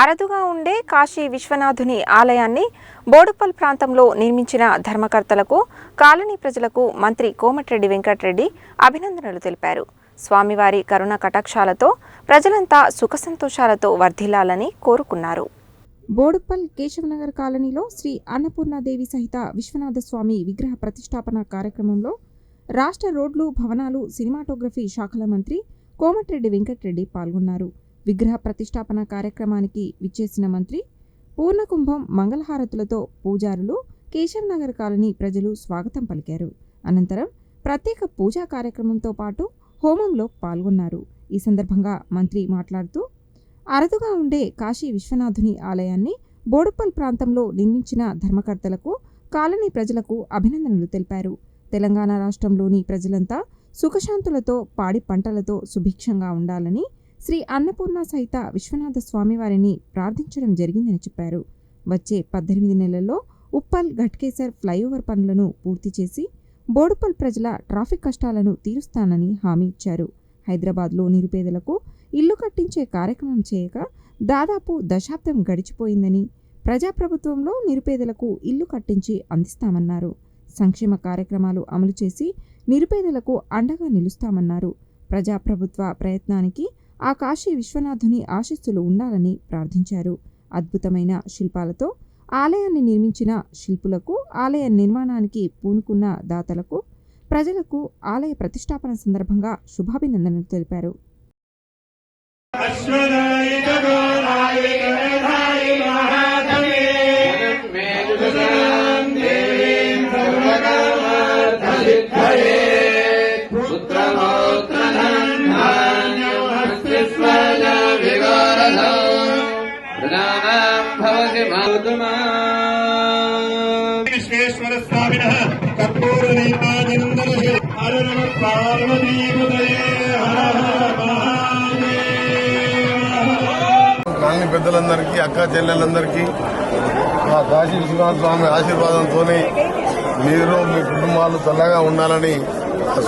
అరదుగా ఉండే కాశీ విశ్వనాథుని ఆలయాన్ని బోడుపల్ ప్రాంతంలో నిర్మించిన ధర్మకర్తలకు కాలనీ ప్రజలకు మంత్రి కోమటిరెడ్డి వెంకటరెడ్డి అభినందనలు తెలిపారు. స్వామివారి కరుణ కటాక్షాలతో ప్రజలంతా సుఖసంతోషాలతో వర్ధిల్లాలని కోరుకున్నారు. బోడుపల్ కేశవనగర్ కాలనీలో శ్రీ అన్నపూర్ణాదేవి సహిత విశ్వనాథ స్వామి విగ్రహ ప్రతిష్టాపన కార్యక్రమంలో రాష్ట్ర రోడ్లు భవనాలు సినిమాటోగ్రఫీ శాఖల మంత్రి కోమటిరెడ్డి వెంకటరెడ్డి పాల్గొన్నారు. విగ్రహ ప్రతిష్టాపన కార్యక్రమానికి విచ్చేసిన మంత్రి పూర్ణకుంభం మంగళహారతులతో పూజారులు కేశవ్ నగర్ కాలనీ ప్రజలు స్వాగతం పలికారు. అనంతరం ప్రత్యేక పూజా కార్యక్రమంతో పాటు హోమంలో పాల్గొన్నారు. ఈ సందర్భంగా మంత్రి మాట్లాడుతూ అరుదుగా ఉండే కాశీ విశ్వనాథుని ఆలయాన్ని బోడుపల్ ప్రాంతంలో నిర్మించిన ధర్మకర్తలకు కాలనీ ప్రజలకు అభినందనలు తెలిపారు. తెలంగాణ రాష్ట్రంలోని ప్రజలంతా సుఖశాంతులతో పాడి పంటలతో సుభిక్షంగా ఉండాలని శ్రీ అన్నపూర్ణ సహిత విశ్వనాథ స్వామివారిని ప్రార్థించడం జరిగిందని చెప్పారు. వచ్చే పద్దెనిమిది నెలల్లో ఉప్పల్ ఘట్కేసర్ ఫ్లైఓవర్ పనులను పూర్తి చేసి బోడుపల్ ప్రజల ట్రాఫిక్ కష్టాలను తీరుస్తానని హామీ ఇచ్చారు. హైదరాబాద్లో నిరుపేదలకు ఇల్లు కట్టించే కార్యక్రమం చేయక దాదాపు దశాబ్దం గడిచిపోయిందని ప్రజాప్రభుత్వంలో నిరుపేదలకు ఇల్లు కట్టించి అందిస్తామన్నారు. సంక్షేమ కార్యక్రమాలు అమలు చేసి నిరుపేదలకు అండగా నిలుస్తామన్నారు. ప్రజాప్రభుత్వ ప్రయత్నానికి ఆ కాశీ విశ్వనాథుని ఆశీస్సులు ఉండాలని ప్రార్థించారు. అద్భుతమైన శిల్పాలతో ఆలయాన్ని నిర్మించిన శిల్పులకు ఆలయ నిర్మాణానికి పూనుకున్న దాతలకు ప్రజలకు ఆలయ ప్రతిష్టాపన సందర్భంగా శుభాభినందనలు తెలిపారు. విశ్వేశ్వర స్వామిన కర్పూర కాలనీ పెద్దలందరికీ అక్క చెల్లెలందరికీ మా కాశీ విశ్వనాథ స్వామి ఆశీర్వాదంతో మీరు మీ కుటుంబాలు చల్లగా ఉండాలని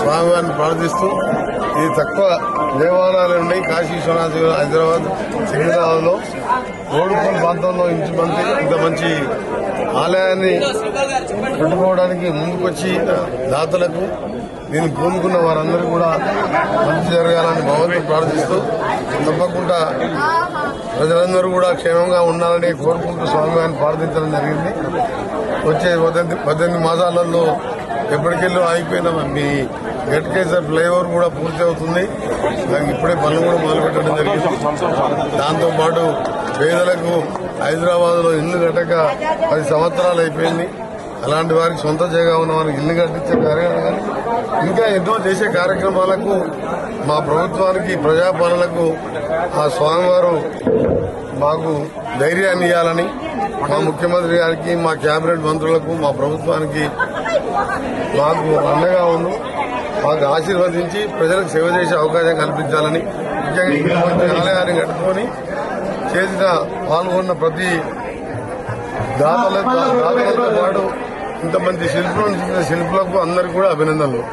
స్వామివారిని ప్రార్థిస్తూ ఇది తక్కువ దేవాలయాలు ఉన్నాయి. కాశీ విశ్వనాథ్ హైదరాబాద్ సికింద్రాబాద్లో రోడ్డుపల్లి ప్రాంతంలో ఇంచు మంది ఇంత మంచి ఆలయాన్ని పెట్టుకోవడానికి ముందుకొచ్చి దాతలకు దీన్ని పూనుకున్న వారందరూ కూడా మంచి జరగాలని భగవంతుని ప్రార్థిస్తూ తప్పకుండా ప్రజలందరూ కూడా క్షేమంగా ఉండాలని కోరుకుంటూ స్వామివారిని ప్రార్థించడం జరిగింది. వచ్చే పద్దెనిమిది పద్దెనిమిది మాసాలలో ఎప్పటికెళ్ళో ఆగిపోయిన మీ గట్కేసర్ ఫ్లైఓవర్ కూడా పూర్తి అవుతుంది. దానికి ఇప్పుడే పనులు కూడా మొదలుపెట్టడం జరిగింది. దాంతోపాటు పేదలకు హైదరాబాద్లో ఇల్లు కట్టక పది సంవత్సరాలు అయిపోయింది. అలాంటి వారికి సొంత జగా ఉన్న వారికి ఇల్లు కట్టించే కార్యక్రమం కానీ ఇంకా ఎన్నో చేసే కార్యక్రమాలకు మా ప్రభుత్వానికి ప్రజాపాలనకు ఆ స్వామివారు మాకు ధైర్యాన్ని ఇవ్వాలని మా ముఖ్యమంత్రి గారికి మా కేబినెట్ మంత్రులకు మా ప్రభుత్వానికి మాకు అండగా ఉండు. మాకు ఆశీర్వదించి ప్రజలకు సేవ చేసే అవకాశం కల్పించాలని ముఖ్యంగా ఇంతమంది ఆలయాన్ని కట్టుకొని చేసిన పాల్గొన్న ప్రతి దాతలతో దాతలతో పాటు ఇంతమంది శిల్పులను చూసిన శిల్పులకు అందరికీ కూడా అభినందనలు.